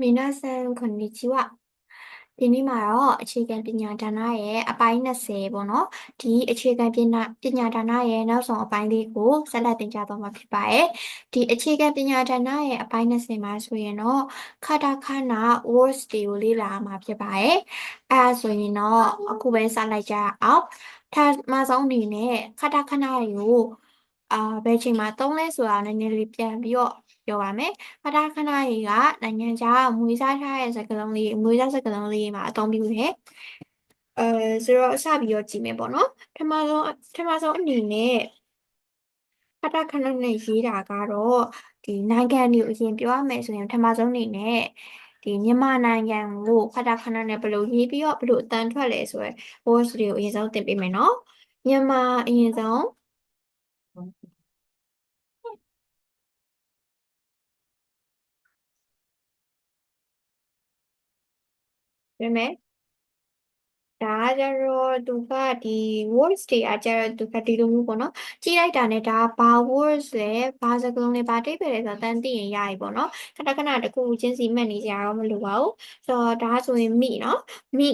မိနာဆန်ခွန်နီချီဝဒီနေ့မှာတော့အခြေခံပညာဒါနရဲ့အပိုင်း20ပေါ့နော်ဒီအခြေခံပညာပညာဒါနရဲ့နောက်ဆုံးအပိုင်းလေးကိုဆက်လက်သင်ကြားသွားမှာဖြစ်ပါတယ်ဒီအခြေခံပညာဒါနရဲ့အပိုင်း20မှာဆိုရင်တော့ခတာခနာ words တွေကိုလေ့လာမှာဖြစ်ပါတယ်အဲဒါဆိုရင်တော့အခုပဲစလိုက်ကြအောင်ထပ်မဆုံးအနေနဲ့ခတာခနာတွေကို အာဘယ်ချိန်မှာသုံးလဲဆိုတာနည်းနည်းလေးပြန်ပြီးတော့ပြောပါမယ်ခတာခနာတွေကနိုင်ငံခြားမွေးစားထားတဲ့စကားလုံးလေးမွေးစားစကားလုံးလေးမှာအသုံးပြုတယ်အဲဆိုတော့အစပြီးတော့ကြည့်မယ်ပေါ့နော်ပထမဆုံးပထမဆုံးအနေနဲ့ခတာခနာနဲ့ရေးတာကတော့ဒီနိုင်ငံတွေကိုအရင်ပြောရမယ်ဆိုရင်ပထမဆုံးအနေနဲ့ဒီမြန်မာနိုင်ငံကိုခတာခနာနဲ့ဘယ်လိုရေးပြီးတော့ဘယ်လိုအတန်ထွက်လဲဆိုရယ် words တွေကိုအရင်ဆုံးသင်ပေးမယ်နော်မြန်မာအရင်ဆုံး ပြင်မယ်ဒါကကြတော့သူကဒီ words တွေအကြတော့သူကဒီလိုမျိုးပေါ့နော်ကြည့်လိုက်တာနဲ့ဒါဘာ words လဲဘာစကားလုံးလဲဘာတိတ်ပဲလဲဆိုတော့တန်းသိရင်ရပြီပေါ့နော်ခဏခဏတခုချင်းစီမှတ်နေကြရတော့မလိုပါဘူးဆိုတော့ဒါဆိုရင်မိနော်မိ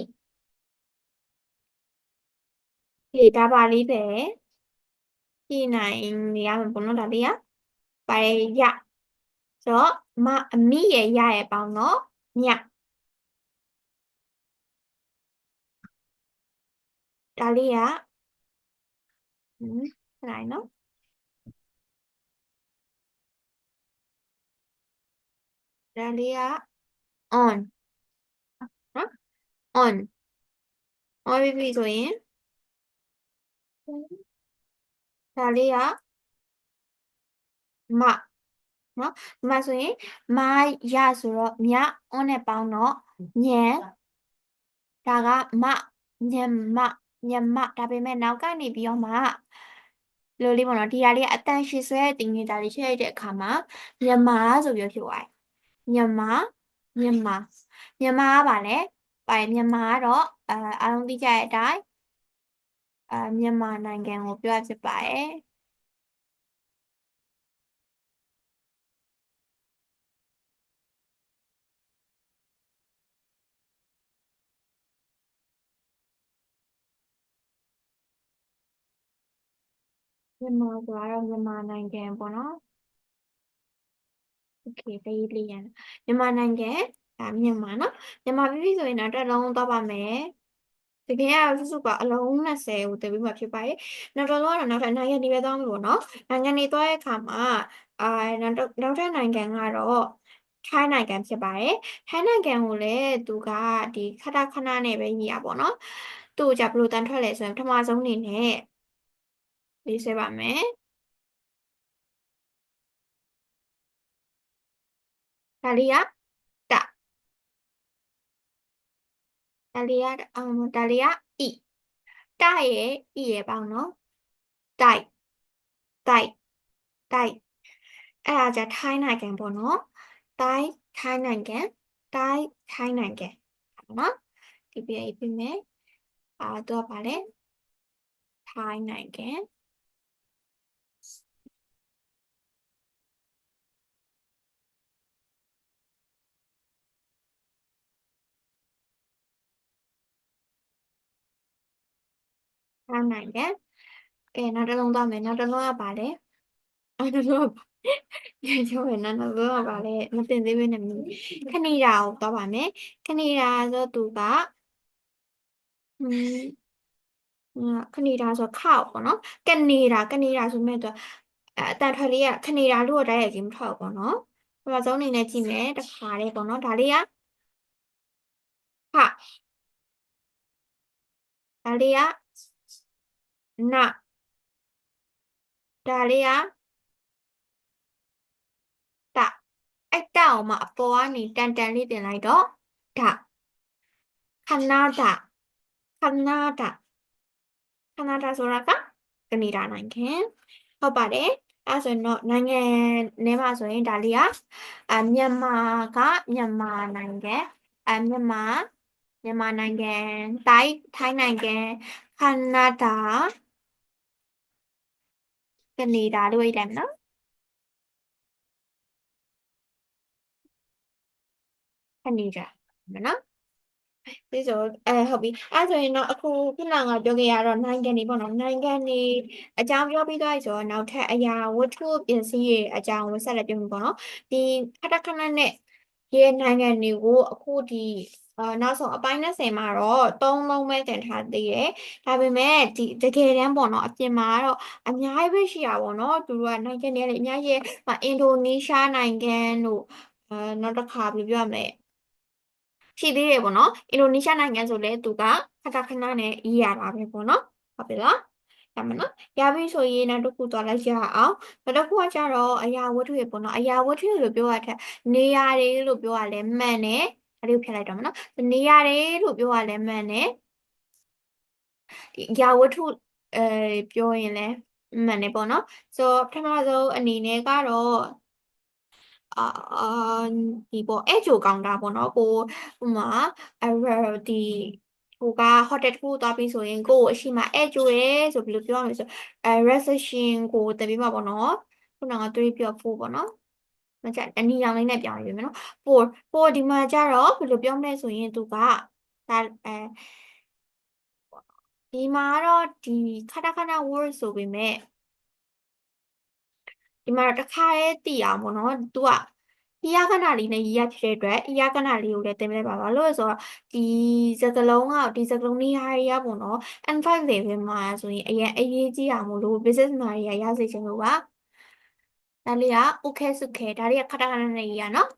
ဒီဒါပါလေးပဲကြည့်နိုင်နေရမှာပေါ့နော်ဒါလေးကပါရရဆိုတော့မအမိရဲ့ရရဲ့ပေါင်းတော့ည ဒါလေးကဟမ်လိုက်နော်ဒါလေးက on နော် on on ပြီပြီဆိုရင်ဒါလေးကမနော်ဒီမှာဆိုရင်မရဆိုတော့မြ on နဲ့ပေါင်းတော့ညံဒါကမညံမ ညံမဒါပေမဲ့နောက်ကနေပြီးတော့မှလိုလေးပေါ့နော်ဒီဟာလေးကအတန်ရှည်ဆွဲတဲ့တင်နေတာလေးထည့်လိုက်တဲ့အခါမှာမြန်မာဆိုပြီးဖြစ်သွားတယ်မြန်မာမြန်မာမြန်မာကပါလဲပါမြန်မာကတော့အဲအားလုံးသိကြတဲ့အတိုင်းအဲမြန်မာနိုင်ငံကိုပြောဖြစ်ပါတယ် မြန်မာဆိုတော့မြန်မာနိုင်ငံပေါ့နော်โอเคတရေးလေးရမြန်မာနိုင်ငံဒါမြန်မာနော်မြန်မာပြည်ပြီဆိုရင်တော့တစ်လုံးသွားပါမယ်တကယ်ကစုစုကအလုံး20ကိုတည်ပြီးမှဖြစ်ပါတယ်နောက်တော့ကတော့နောက်ထပ်နိုင်ငံတွေပဲသွားမှာပေါ့နော်နိုင်ငံတွေသွားတဲ့အခါမှာအာနောက်နောက်ထပ်နိုင်ငံကတော့ထိုင်းနိုင်ငံဖြစ်ပါတယ်ထိုင်းနိုင်ငံကိုလည်းသူကဒီခဏခဏနဲ့ပဲညီရပါတော့သူ့ကိုじゃဘယ်လိုတန်ထွက်လဲဆိုရင်ပထမဆုံးအနေနဲ့ ရေးဆွဲပါမယ်ဒါလေးကတဒါလေးကအမ်ဒါလေးကဤတရဲ့ဤရဲ့ပေါင်းနော်တိုက်တိုက်တိုက်အဲ့ဒါじゃထိုင်းနိုင်ငံပေါ့နော်တိုင်းထိုင်းနိုင်ငံတိုင်းထိုင်းနိုင်ငံနော်ဒီပြရေးပြမယ်အာတော့ဗာလဲထိုင်းနိုင်ငံ ထိုင်းနိုင်ငံကဲနောက်တစ်လုံးသွားမယ်နောက်တစ်လုံးကဗာလဲအဲ့ဒါတော့ညချိုးရနော်နောက်တစ်လုံးကဗာလဲမတင်သေးဘဲနဲ့ခနီဒါကိုသွားပါမယ်ခနီဒါဆိုသူကဟွန်းခနီဒါဆိုခောက်ပေါ့နော်ကနေဒါကနေဒါဆိုမဲ့သူအတန်ထွက်လေးကခနေတာလို့တော့တိုက်ရိုက်ကြီးမထွက်ဘူးပေါ့နော်ပထမဆုံးအနေနဲ့ကြည့်မယ်တစ်ခါလေးပေါ့နော်ဒါလေးကခဒါလေးက နဒါလေးကတအဲ့တအောင်မှအပေါ်ကနေတန်တန်လေးတင်လိုက်တော့ဒခနာဒခနာဒခနာဒဆိုတာကကနေဒါနိုင်ငံဟုတ်ပါတယ်အဲ့ဆိုရင်တော့နိုင်ငံထဲမှာဆိုရင်ဒါလေးကအမြန်မာကမြန်မာနိုင်ငံအမြန်မာမြန်မာနိုင်ငံတိုင်းထိုင်းနိုင်ငံခနာဒါ ကနေဒါလို့ရေးတယ်နော်တ်နေကြမယ်နော်ဒီဆိုအဲဟုတ်ပြီအဲဆိုရင်တော့အခုခုနကပြောခဲ့ရတော့နိုင်ငံနေပေါ့နော်နိုင်ငံနေအကြောင်းပြောပြီးသွားပြီဆိုတော့နောက်ထပ်အရာဝတ္ထုပစ္စည်းတွေအကြောင်းကိုဆက်လက်ပြောမှာပေါ့နော်ဒီခက်တခဏနဲ့ဒီနိုင်ငံတွေကိုအခုဒီအာ နောက်ဆုံးအပိုင်း20မှာတော့သုံးလုံးပဲတင်ထားသေးတယ်ဒါပေမဲ့ဒီတကယ်တမ်းပေါ့နော်အပြင်မှာတော့အများကြီးပဲရှိရပါတော့သူတို့ကနိုင်ငံတွေလည်းအများကြီးအင်ဒိုနီးရှားနိုင်ငံတို့အဲနောက်တစ်ခါဘယ်လိုပြောရမလဲရှိသေးတယ်ပေါ့နော်အင်ဒိုနီးရှားနိုင်ငံဆိုလဲသူကခဏခဏနဲ့ရေးရတာပဲပေါ့နော်ဟုတ်ပြီလားရမယ်နော်ရပြီဆိုရင်နောက်တစ်ခုသွားလိုက်ကြအောင်နောက်တစ်ခုကကြတော့အရာဝတ္ထုတွေပေါ့နော်အရာဝတ္ထုလို့ပြောရတဲ့နေရာတွေလို့ပြောရလဲမှန်တယ် အဲ့ဒီကိုဖြတ်လိုက်တော့မယ်နော်နေရာတွေလို့ပြောရလဲမှန်တယ်ဒီအရာဝတ္ထုအဲပြောရင်လဲမှန်တယ်ပေါ့နော်ဆိုတော့ပထမဆုံးအနေနဲ့ကတော့အာဒီပေါ့အဲ့ဂျိုကောင်တာပေါ့နော်ကိုဟိုမှာအဲဒီကိုက hotel တစ်ခုသွားပြီးဆိုရင်ကိုကိုအရှိမအဲ့ဂျိုရဲဆိုဘယ်လိုပြောရမလဲဆိုအဲ reception ကိုတပည့်မှာပေါ့နော်ခုနက3ပြော4ပေါ့နော် မကြအနီရောင်လေးနဲ့ပြောင်းရပြီမယ်နော်ပို့ပို့ဒီမှာကြတော့ဘယ်လိုပြောမလဲဆိုရင်သူကဒါအဲဒီမှာတော့ဒီခဏခဏ word ဆိုပေမဲ့ဒီမှာတော့တစ်ခါတည်းတည်အောင်ပေါ့နော်သူကဤရကဏလေးနဲ့ရရဖြစ်တဲ့အတွက်ဤရကဏလေးကိုလည်းသင်ပေးပါပါလို့ဆိုတော့ဒီစကလုံးကဒီစကလုံးနေရာတွေကပေါ့နော် N5 level မှာဆိုရင်အရင်အရေးကြီးအောင်မလို့ business မှာရရစေချင်လို့ပါ ဒါလေးက okay စုခဲဒါလေးကခတခဏနေရနော်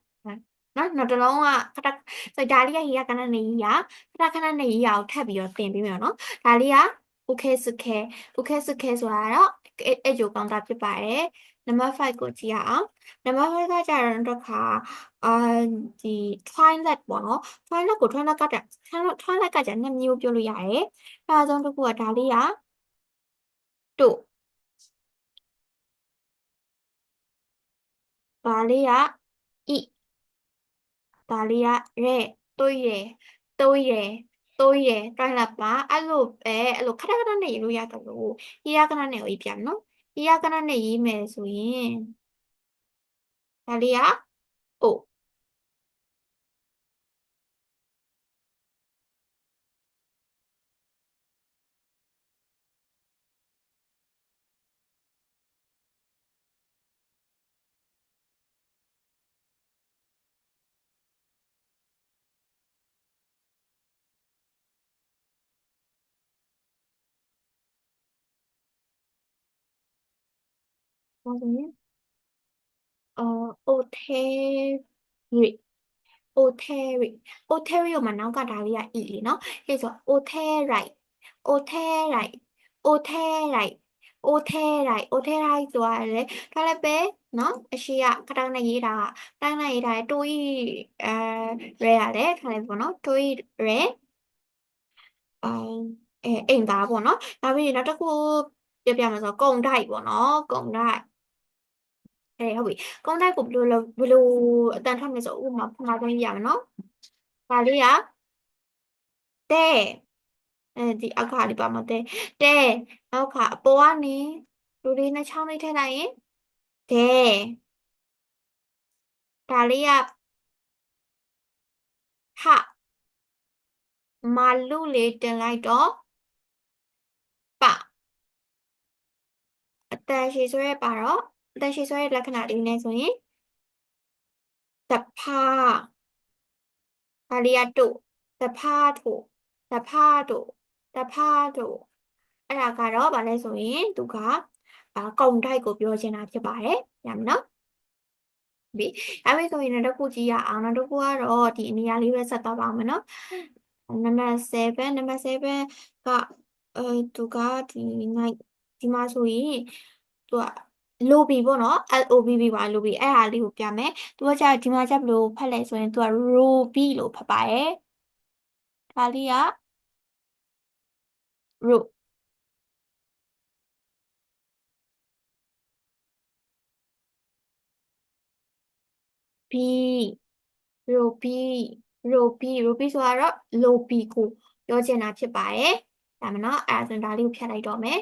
နော်နောက်တစ်လုံးကခတဆိုဒါလေးကရရကဏနေရခတခဏနေရအောင်ထပ်ပြီးတော့သင်ပေးမယ်နော်ဒါလေးက okay စုခဲ okay စုခဲဆိုတာတော့အဲ့ဂျိုကောင်တာဖြစ်ပါတယ်နံပါတ်5ကိုကြည့်ရအောင်နံပါတ်5ကကြတော့တစ်ခါအာဒီ twilight ပေါ့နော် twilight ကို twilight ကတ twilight ကကြနှစ်မျိုးပြောလို့ရတယ်အဲအဆုံးတစ်ခုကဒါလေးကတို့ ဒါလေးကဤဒါလေးကရဲတွေးရတွေးရတွေးရ twilight ပါအဲ့လိုပဲအဲ့လိုခဏခဏနေလို့ရတယ်လို့ဒီရခဏနေကိုပြပြနော်ဒီရကနနဲ့ရေးမယ်ဆိုရင်ဒါလေးကအို ဆိုရင်အော် oterry oterry oterry ကိုမှနောက်ကဒါလေးက e လေနော်အဲဆို oterry oterry oterry oterry oterry ဆိုတာလေဒါလည်းပဲနော်အရှိကကတောင်းနဲ့ရေးတာတိုင်းနဲ့ရေးတာတိုးဤအဲရဲရတယ်ခါလေးပေါ့နော်တိုးဤရဲအဲအိမ်သားပေါ့နော်နောက်ပြီးနောက်တစ်ခုပြပြမယ်ဆိုကုံတိုက်ပေါ့နော်ကုံတိုက် အဲဟုတ်ပြီကုန်းတိုက်ကိုဘယ်လိုဘယ်လိုအတန်ထွက်မလဲဆိုဥပမာဖမာပိုင်းပြရမယ်နော်ဒါလေးကတဲ့အဲဒီအခါလေးပါမတဲ့တဲ့နောက်ခါအပေါ်ကနေလူလေးနှချောင်းလေးထည့်လိုက်ရင်တဲ့ဒါလေးကဟာမာလူလေးတင်လိုက်တော့ပအတန်ရှိဆိုရဲပါတော့ အတန်ရှိဆွဲတဲ့လက္ခဏာလေးနဲ့ဆိုရင်တဖာဒါလေးကတို့တဖာတို့တဖာတို့တဖာတို့အဲ့ဒါကတော့ဗာလဲဆိုရင်သူကအာကုံတိုက်ကိုပြောချင်တာဖြစ်ပါတယ်ရမယ်နော်ပြီအဲ့ဒီဆိုရင်နောက်တစ်ခုကြည့်ရအောင်နောက်တစ်ခုကတော့ဒီအနေအလေးပဲဆက်သွားပါမယ်နော်နံပါတ်7နံပါတ်7ကအဲသူကဒီနိုင်ဒီမှာဆိုရင်သူက lobby ပေါ့နော် LOBB ပါ lobby အဲ့ဟာလေးကိုပြမယ်သူကကြာဒီမှာကြာဘယ်လိုဖတ်လဲဆိုရင်သူက robi လို့ဖတ်ပါတယ်ဒါလေးက ro b robi robi robi ဆိုတာတော့ lobby ကိုပြောချင်တာဖြစ်ပါတယ်ဒါမှနော်အဲ့ဒါဆိုရင်ဒါလေးကိုဖြတ်လိုက်တော့မယ်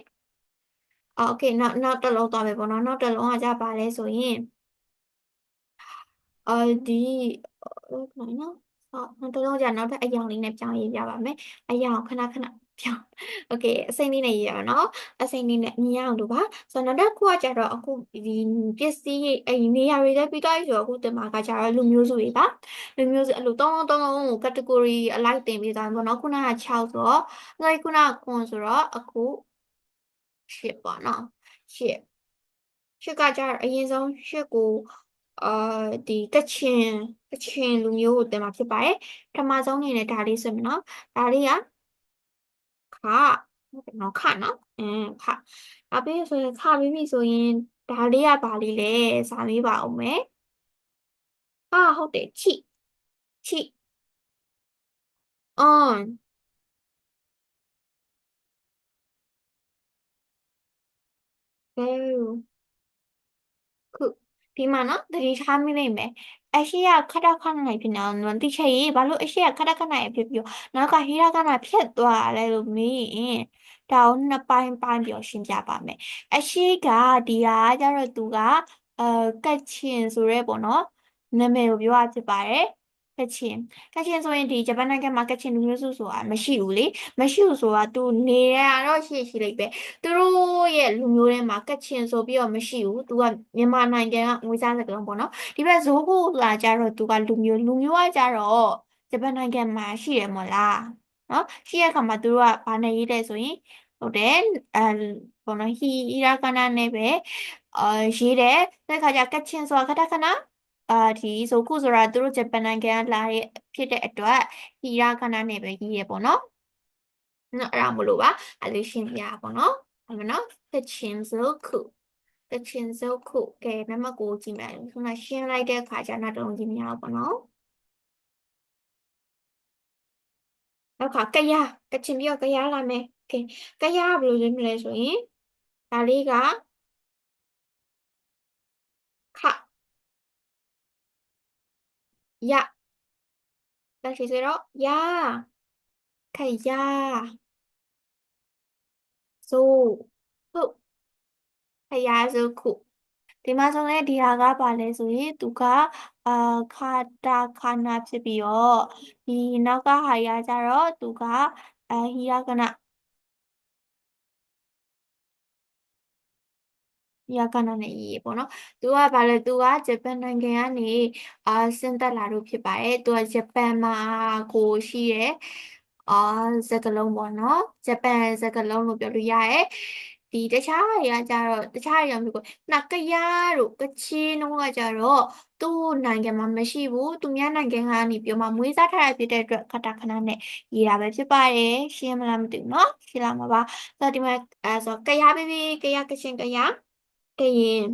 โอเคနောက်နောက်တစ်လုံးသွားမယ်ပေါ့နော်နောက်တစ်လုံးကကြပါလဲဆိုရင်အဲဒီခဏနော် ဟောတစ်လုံးကြာနောက်ထပ်အယောင်လေးနဲ့ပြောင်းရေးပြပါမယ်အယောင်ခဏခဏပြောင်းโอเคအစိမ့်လေးနဲ့ရေးရအောင်နော်အစိမ့်လေးနဲ့မြင်အောင်လို့ပါဆိုတော့နောက်တစ်ခုကကြတော့အခုဒီပစ္စည်းအနေရာတွေလည်းပြီးသွားပြီဆိုတော့အခုတင်မှာကကြတော့လူမျိုးစုတွေပါလူမျိုးစုအဲ့လိုသုံးလုံးသုံးလုံးကို category အလိုက်တင်ပေးသွားမှာပေါ့နော်ခုနက6ဆိုတော့နောက်ခုနက9ဆိုတော့အခု 10ပေါ့နော်10ရှစ်ကကြတော့အရင်ဆုံးရှစ်ကိုအာဒီကချင်ကချင်လူမျိုးကိုတင်မှာဖြစ်ပါတယ်ပထမဆုံးအနေနဲ့ဒါလေးဆိုမယ်နော်ဒါလေးကခဟုတ်တယ်နော်ခနော်အင်းခနောက်ပြီးဆိုရင်ခပြီးပြီဆိုရင်ဒါလေးကဘာလေးလဲစာမေးပါဦးမယ်အာဟုတ်တယ်ချိချိအွ န်ဘယ်ခုဒီမှာနော်သတိထားမိနိုင်မယ်အရှိရခထခဏနိုင်ဖြစ်နေအောင်တိချက်ရေးဘာလို့အရှိရခထခဏနိုင်ဖြစ်ပြီးတော့နောက်ကဟိရကနာဖြတ်သွားလဲလို့မေးရင်ဒါကိုနှစ်ပိုင်းပိုင်းပြီးရှင်းပြပါမယ်အရှိကဒီဟာကျတော့သူကအဲကတ်ချင်ဆိုရဲပေါ့နော်နာမည်ကိုပြောရဖြစ်ပါတယ် ကချင်ကချင်ဆိုရင်ဒီဂျပန်နိုင်ငံမှာကချင်လူမျိုးစုဆိုတာမရှိဘူးလေမရှိဘူးဆိုတာသူနေရတော့ရှိရှိလိုက်ပဲသူတို့ရဲ့လူမျိုးထဲမှာကချင်ဆိုပြီးတော့မရှိဘူးသူကမြန်မာနိုင်ငံကငွေစားစကားလုံးပေါ့နော်ဒီဘက်ဇိုးကူလာကြတော့သူကလူမျိုးလူမျိုးကကြတော့ဂျပန်နိုင်ငံမှာရှိရမလားနော်ရှိရခါမှာသူတို့ကဘာနဲ့ရေးတယ်ဆိုရင်ဟုတ်တယ်အဲဘောနော်ဟီအီရာကနာနဲ့ပဲအာရေးတယ်တဲ့ခါကျကချင်ဆိုတာခဏခဏ အာဒီဆိုခုဆိုတာသူတို့ဂျပန်နိုင်ငံကလာတဲ့ဖြစ်တဲ့အတွက်ဟီရာခဏနဲ့ပဲကြီးရပေါ့နော်နော်အဲ့ဒါမလို့ပါအဲ့လိုရှင်းပြရပေါ့နော်အဲ့မနော်သချင်းစုခုသချင်းစုခုကဲနံပါတ်ကိုကြည့်မယ်ခုနရှင်းလိုက်တဲ့အခါကျတော့တော့ကြည့်မရဘူးပေါ့နော်နောက်ခါကရကချင်ပြောကရလာမယ်ကဲကရဘယ်လိုလဲမလဲဆိုရင်ဒါလေးက ရဒါရှိစေတော့ရခရဆိုဟုတ်ခရဆိုခုဒီမှာဆိုရင်ဒီဟာကပါလဲဆိုရင်သူကအာခါတာခါနာဖြစ်ပြီးတော့ဒီနောက်ကဟာရကြတော့သူကအာဟီရကနာ ရကနာနဲ့ရေးပေါ့နော်သူကဘာလဲသူကဂျပန်နိုင်ငံကနေအာဆင်းသက်လာလို့ဖြစ်ပါတယ်သူကဂျပန်မှာကိုရှိရဲ့အာစကလုံးပေါ့နော်ဂျပန်စကလုံးလို့ပြောလို့ရတယ်ဒီတခြားတွေကကြတော့တခြားတွေရောမျိုးကိုနကရတို့ကချင်တို့ကကြတော့သူ့နိုင်ငံမှာမရှိဘူးသူများနိုင်ငံကနေပြောမှမွေးစားထားတာဖြစ်တဲ့အတွက်ခတာခဏနဲ့ရေးတာပဲဖြစ်ပါတယ်ရှင်းမလားမသိဘူးเนาะရှင်းလာမှာပါဆိုတော့ဒီမှာအဲဆိုကရပေးပေးကရကချင်ကရ ကရင်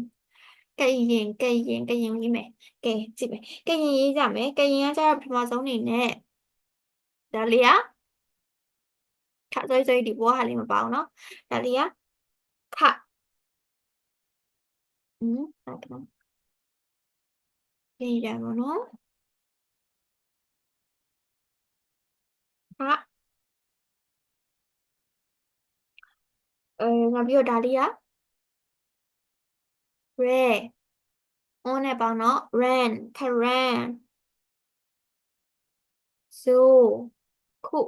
ကရင်ကရင်ကရင်ရေးမယ်ကဲကြည့်မယ်ကရင်ရေးကြမယ်ကရင်ကကြတော့ပထမဆုံးအနေနဲ့ဒါလေးကခါစိုးစိုးဒီဘောဟာလေးမပါဘူးเนาะဒါလေးကခอืมဟုတ်ကဲ့ရေးရပါတော့ခအဲနောက်ပြီးတော့ဒါလေးက red on နဲ့ပေါင်းတော့ ran karan so ခု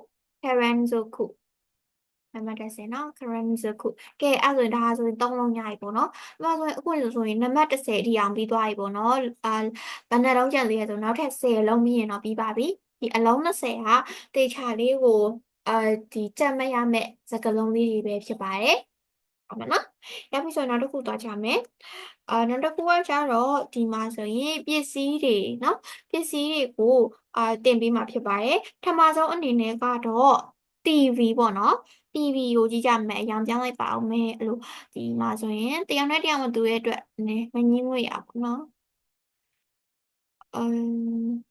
karan so ခုအမှတ်တဆယ်နော် current ဆိုခုကဲအဲ့ဆိုရင်ဒါဆိုရင်သုံးလုံးညာပြီပေါ့နော်ဒါဆိုရင်အခုဆိုရင်နံပါတ်30အထိအောင်ပြီးသွားပြီပေါ့နော်အာဘယ်နှလုံးကျန်သေးလဲဆိုနောက်ထပ်10လုံးပြီးရင်တော့ပြီးပါပြီဒီအလုံး20ကတေချာလေးကိုအာဒီကြက်မရမဲ့စကလုံးလေးတွေပဲဖြစ်ပါတယ်ဟုတ်ပါနော်ရပြီဆိုရင်နောက်တစ်ခုသွားကြမယ် အာနောက်တစ်ခုကကျတော့ဒီမှာဆိုရင်ပစ္စည်းတွေเนาะပစ္စည်းတွေကိုအာတင်ပေးမှာဖြစ်ပါတယ်ထမဆုံးအနေနဲ့ကတော့ TV ပေါ့နော် TV ကိုကြည့်ကြမယ်အရောင်ပြောင်းလိုက်ပါအောင်မယ်အဲ့လိုဒီမှာဆိုရင်တယောက်နဲ့တယောက်မတူတဲ့အတွက်နည်းမငင်းလို့ရပါနော်အမ်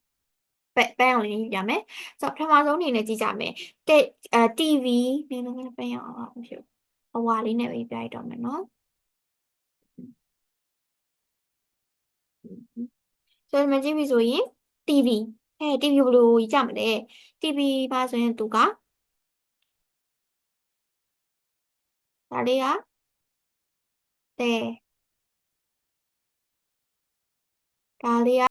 ပဲပဲအောင်လေးပြမယ်ဆိုတော့ပထမဆုံးအနေနဲ့ကြည့်ကြမယ်တဲ့အဲ TV နည်းနည်းပဲအောင်အောင်ဖြစ်အဝါလေးနဲ့ပဲပြလိုက်တော့မယ်နော် ဆိုတော့မကြည့်ပြီဆိုရင် TV အဲ TV ဘယ်လိုကြည့်ကြမလဲ TV ပါဆိုရင်သူကဒါလေးကတဲ့ဒါလေးက